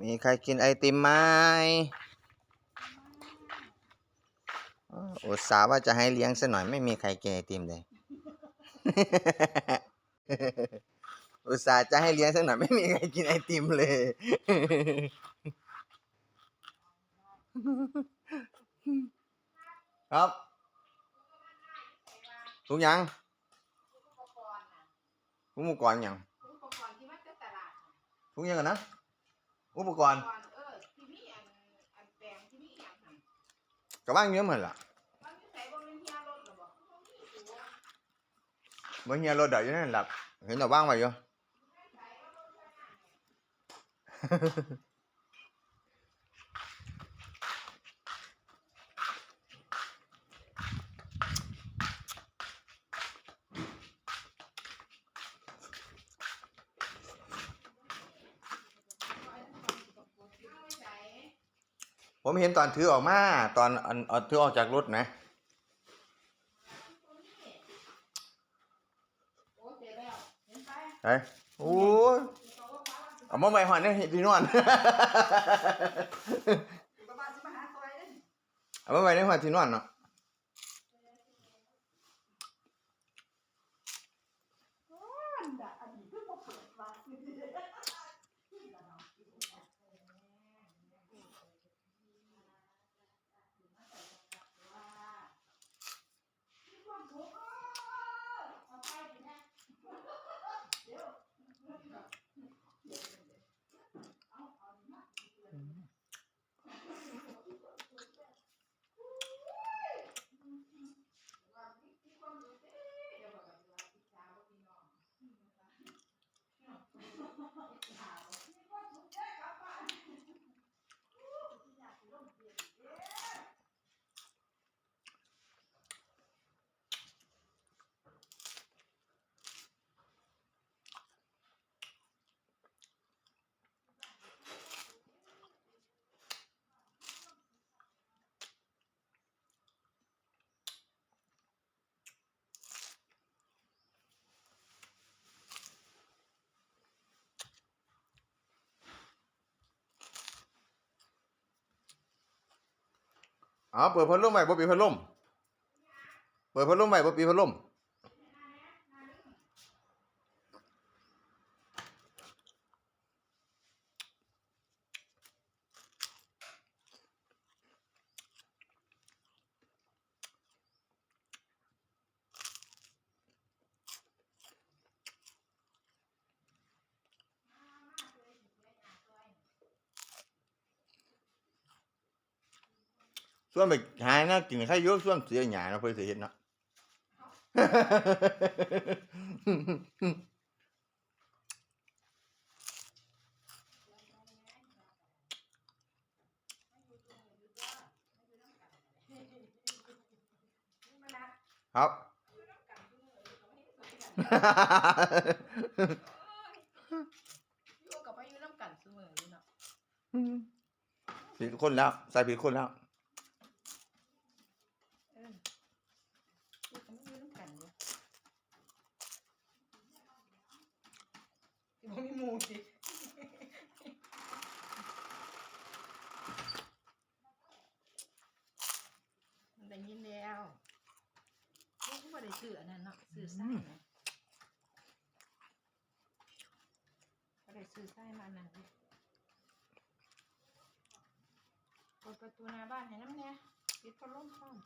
มีใครกินไอติมไหมอ้ออุตส่าห์ว่าจะให้เลี้ยงซะหน่อยไม่มีใครกินไอติมเลย อุตส่าห์จะให้เลี้ยงสักหน่อยไม่มีใครกินไอติมเลย ครับทุกอย่างอุปกรณ์อย่างอุปกรณ์ที่มาจากตลาดน่ะทุกอย่างกันนะ อุปกรณ์อุปกรณ์เออที่มีอันอันแปลงที่มีอย่างหั่นกับบ้านเยอะเหมือนล่ะมันมีใส่บ่แม่นเฮียรถหรอบ่บ่มีตัวเมื่อเฮียรถเดาอยู่นั่นหลับเห็นเราบ้างไว้อยู่ เอาไว้ใส่ ผมเห็นตอนถือออกมา ตอนอันเอาถือออกจากรถนะไอ้โอ้เอามาใบหอนเนี่ยพี่นวลประมามาหาซอยเด้อเอามาไว้ในหอนที่นวลเนาะ อันดะอันนี้เพิ่งมาเปิดว่า อ๋อเปิดพัดลมไว้บ่ปิดพัดลม เปิดพัดลมไว้บ่ปิดพัดลม ส่วนไปหานะกินไข่เยอะส่วนเสียหยาเนาะเพิ่นสิเฮ็ดเนาะครับอยู่กับไปอยู่น้ำกันเสมออยู่เนาะผิดคนแล้ว ใส่ผิดคนแล้ว เอออยู่กับไปอยู่น้ำกันอยู่ สิบ่มีหมู่สิมันได้ยินแล้วลูกก็บ่ได้ซื้ออันนั้นเนาะซื้อไส้นะบ่ได้ซื้อไส้มาอันนั้นเลยเปิดประตูหน้าบ้านให้น้ำเนี่ยปิดพัดลมพร้อม